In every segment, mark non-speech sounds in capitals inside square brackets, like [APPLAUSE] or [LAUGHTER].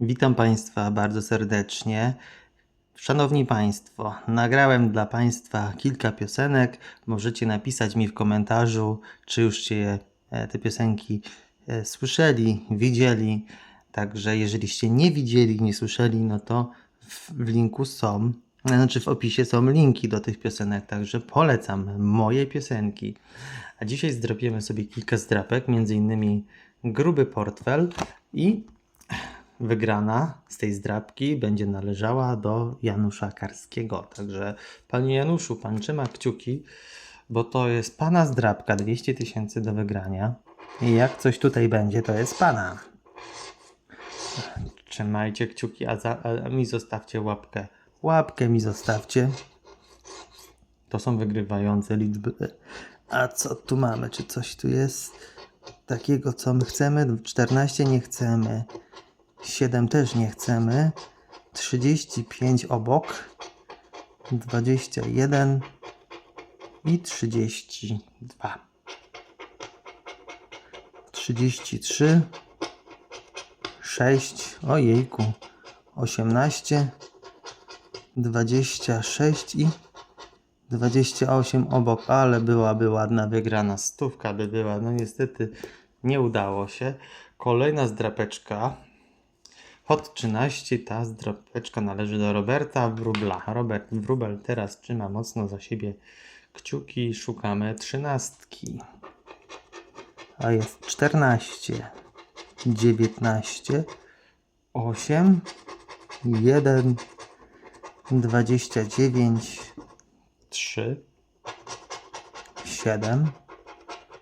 Witam Państwa bardzo serdecznie. Szanowni Państwo, nagrałem dla Państwa kilka piosenek. Możecie napisać mi w komentarzu, czy już się e, te piosenki e, słyszeli, widzieli. Także jeżeliście nie widzieli, nie słyszeli, no to w, linku są, znaczy w opisie są linki do tych piosenek, także polecam moje piosenki. A dzisiaj zdrobiemy sobie kilka zdrapek, między innymi gruby portfel i wygrana z tej zdrabki będzie należała do Janusza Karskiego. Także panie Januszu, pan trzyma kciuki, bo to jest pana zdrabka, 200 tysięcy do wygrania. I jak coś tutaj będzie, to jest pana. Trzymajcie kciuki, a, za, a mi zostawcie łapkę. Łapkę mi zostawcie. To są wygrywające liczby. A co tu mamy? Czy coś tu jest takiego, co my chcemy? 14 nie chcemy. 7 też nie chcemy. 35 obok. 21 i 32. 33 6 ojejku 18 26 i 28 obok, ale byłaby ładna wygrana. Stówka by była. No niestety nie udało się. Kolejna zdrapeczka. Hot 13. Ta zdrapeczka należy do Roberta Wróbla. Robert Wróbel teraz trzyma mocno za siebie kciuki. Szukamy trzynastki. A jest 14, 19, 8, 1, 29, 3, 7,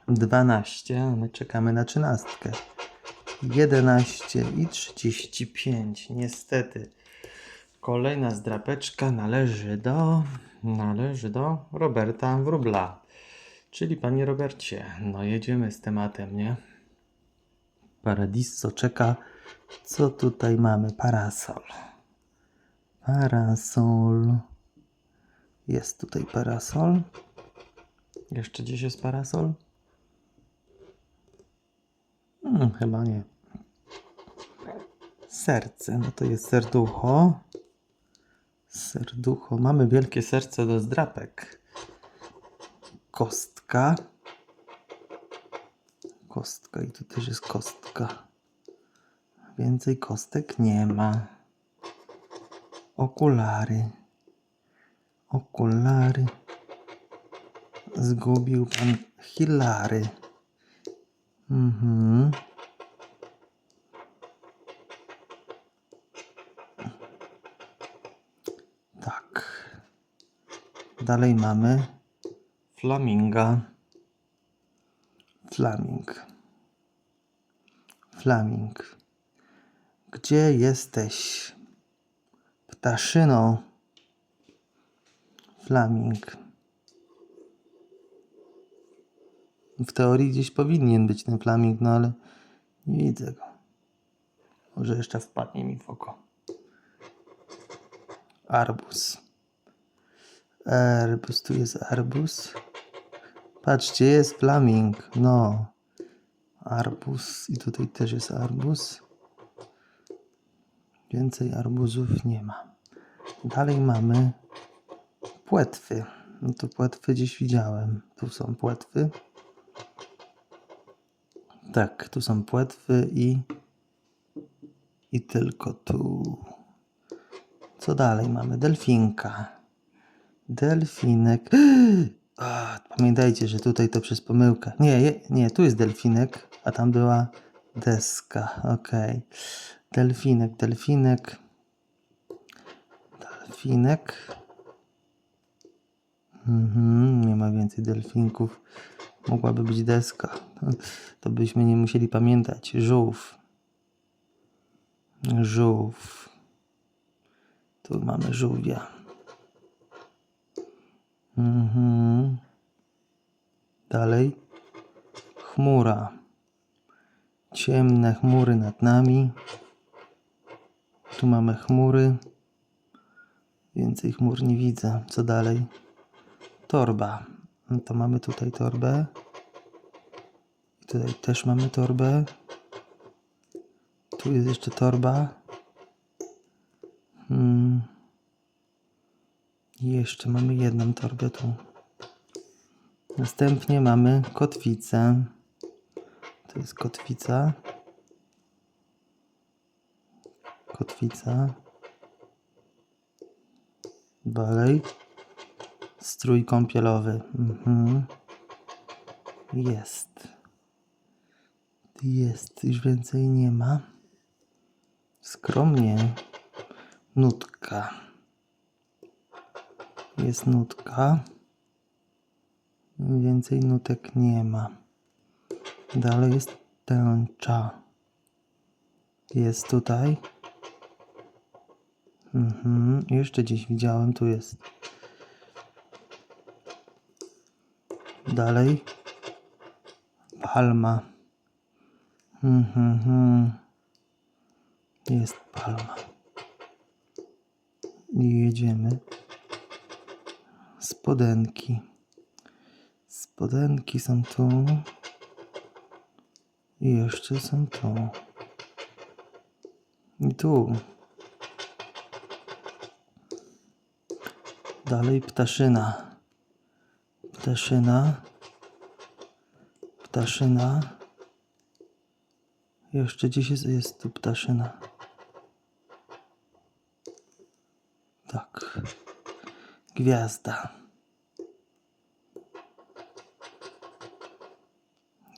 12. a My czekamy na trzynastkę. 11 i 35. Niestety. Kolejna zdrapeczka należy do należy do Roberta Wróbla. Czyli panie Robercie, no jedziemy z tematem, nie? Paradiso czeka. Co tutaj mamy? Parasol. Parasol. Jest tutaj parasol. Jeszcze gdzieś jest parasol? Hmm, chyba nie. Serce. No to jest serducho. Serducho. Mamy wielkie serce do zdrapek. Kostka. Kostka i tu też jest kostka. Więcej kostek nie ma. Okulary. Okulary. Zgubił pan Hilary. Mhm. Tak. Dalej mamy flaminga. Flaming. Flaming. Gdzie jesteś? Ptaszyno. Flaming. W teorii gdzieś powinien być ten flaming, no ale nie widzę go. Może jeszcze wpadnie mi w oko. Arbus. Arbus, tu jest arbus. Patrzcie, jest flaming. No. Arbus. I tutaj też jest arbus. Więcej arbuzów nie ma. Dalej mamy płetwy. No to płetwy gdzieś widziałem. Tu są płetwy. Tak, tu są płetwy i i tylko tu. Co dalej mamy? Delfinka. Delfinek. [GASPS] A, pamiętajcie, że tutaj to przez pomyłkę. Nie, nie, tu jest delfinek, a tam była deska. Okej. Delfinek, delfinek. Delfinek. Mhm, nie ma więcej delfinków. Mogłaby być deska. [LAUGHS] To byśmy nie musieli pamiętać. Żółw. Żółw. Tu mamy żółwia. Mhm. Dalej. Chmura. Ciemne chmury nad nami. Tu mamy chmury. Więcej chmur nie widzę. Co dalej? Torba. No to mamy tutaj torbę. I tutaj też mamy torbę. Tu jest jeszcze torba. Mhm. I jeszcze mamy jedną torbę tu. Następnie mamy kotwicę. To jest kotwica. Kotwica. Dalej. Strój kąpielowy. Mhm. Jest. Jest. Już więcej nie ma. Skromnie. Nutka. Jest nutka. Więcej nutek nie ma. Dalej jest tęcza. Jest tutaj. Mhm. Jeszcze gdzieś widziałem, tu jest. Dalej. Palma. Mhm. Jest palma. I jedziemy. Spodenki. Spodenki są tu. I jeszcze są tu. I tu. Dalej ptaszyna. Ptaszyna. Ptaszyna. Jeszcze gdzieś jest, jest tu ptaszyna. Tak. Gwiazda.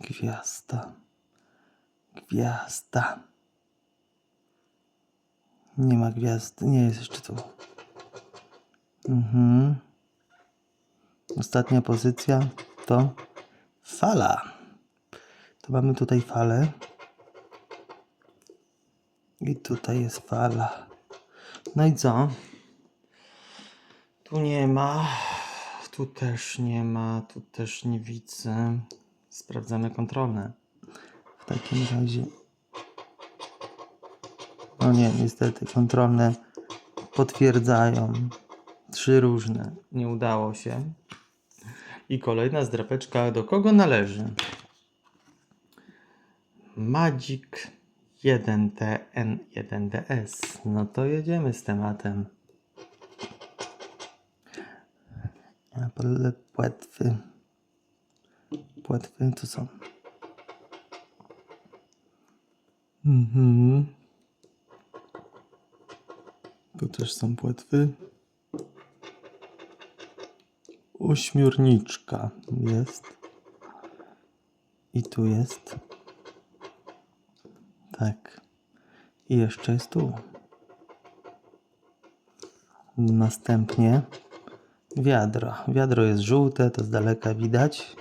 Gwiazda. Gwiazda. Nie ma gwiazd. Nie jest jeszcze tu. Mhm. Ostatnia pozycja to fala. To mamy tutaj falę. I tutaj jest fala. No i co? Tu nie ma. Tu też nie ma. Tu też nie widzę. Sprawdzamy kontrolne. W takim razie. No nie, niestety kontrolne potwierdzają. Trzy różne. Nie udało się. I kolejna zdrapeczka. Do kogo należy? Magic 1TN1DS. No to jedziemy z tematem. Płetwy. Płetwy tu są. Mhm. Tu też są płetwy. Ośmiorniczka jest. I tu jest. Tak. I jeszcze jest tu. Następnie wiadro. Wiadro jest żółte, to z daleka widać.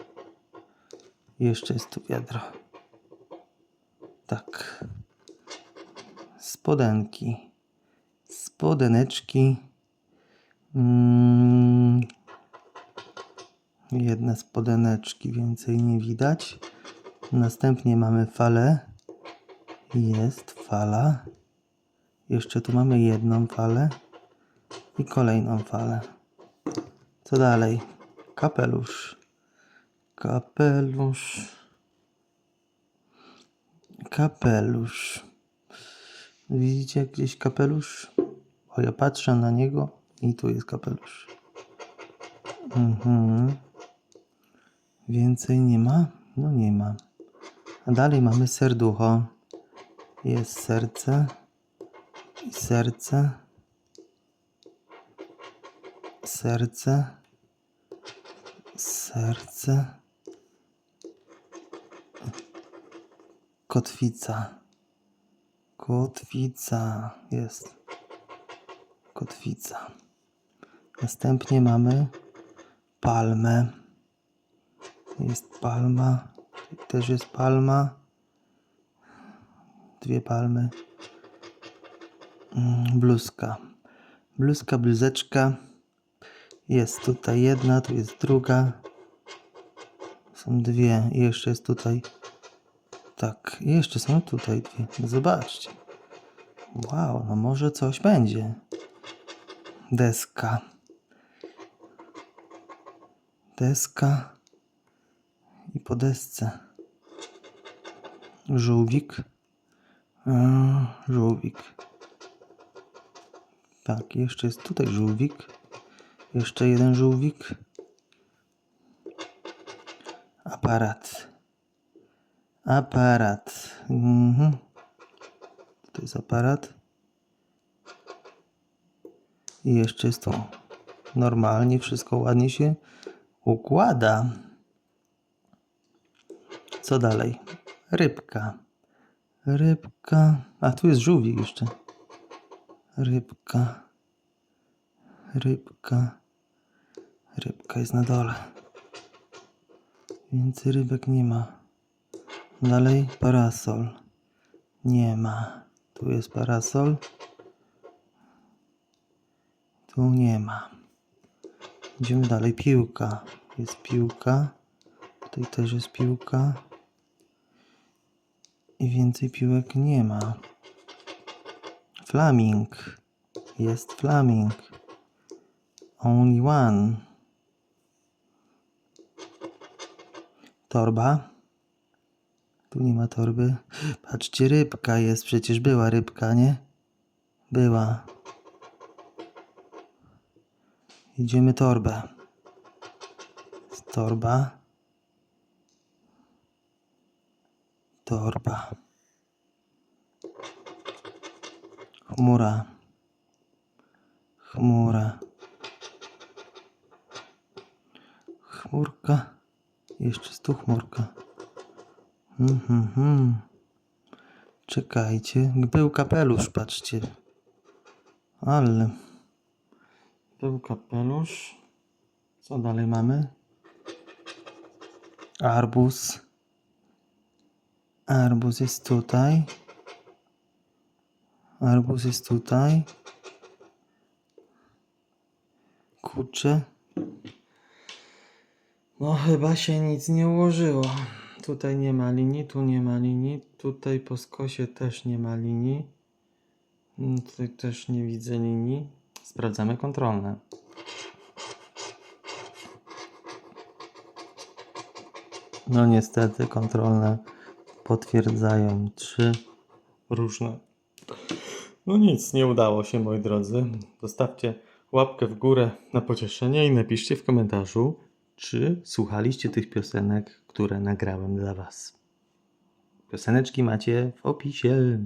Jeszcze jest tu wiadro. Tak. Spodenki. Spodeneczki. Mm. Jedne spodeneczki, więcej nie widać. Następnie mamy falę. Jest fala. Jeszcze tu mamy jedną falę i kolejną falę. Co dalej? Kapelusz. Kapelusz. Kapelusz. Widzicie gdzieś kapelusz? O, ja patrzę na niego i tu jest kapelusz. Mhm. Więcej nie ma? No nie ma. A dalej mamy serducho. Jest serce. I serce. Serce. Serce. Kotwica. Kotwica jest. Kotwica. Następnie mamy palmę. Jest palma. Też jest palma. Dwie palmy. Mm, Bluzka. Bluzka, bluzeczka. Jest tutaj jedna, tu jest druga. Są dwie. I jeszcze jest tutaj. Tak, jeszcze są tutaj dwie. Zobaczcie. Wow, no może coś będzie. Deska. Deska. I po desce. Żółwik. Żółwik. Tak, jeszcze jest tutaj żółwik. Jeszcze jeden żółwik. Aparat. Aparat. Mhm. To jest aparat. I jeszcze jest to. Normalnie wszystko ładnie się układa. Co dalej? Rybka. Rybka. A tu jest żółwik jeszcze. Rybka. Rybka. Rybka jest na dole. Więcej rybek nie ma. Dalej parasol. Nie ma. Tu jest parasol. Tu nie ma. Idziemy dalej. Piłka. Jest piłka. Tutaj też jest piłka. I więcej piłek nie ma. Flaming. Jest flaming. Only one. Torba. Tu nie ma torby. Patrzcie, rybka jest. Przecież była rybka, nie? Była. Idziemy torbę. Torba. Torba. Chmura. Chmura. Chmurka. Jeszcze jest tu chmurka. Mhm, mhm. Czekajcie. Był kapelusz, patrzcie. Ale. Był kapelusz. Co dalej mamy? Arbuz. Arbuz jest tutaj. Arbuz jest tutaj. Kurczę. No chyba się nic nie ułożyło. Tutaj nie ma linii, tu nie ma linii, tutaj po skosie też nie ma linii. Mm, Tutaj też nie widzę linii. Sprawdzamy kontrolne. No niestety kontrolne potwierdzają trzy różne. No nic, nie udało się moi drodzy. Zostawcie łapkę w górę na pocieszenie i napiszcie w komentarzu, czy słuchaliście tych piosenek, które nagrałem dla Was. Pioseneczki macie w opisie.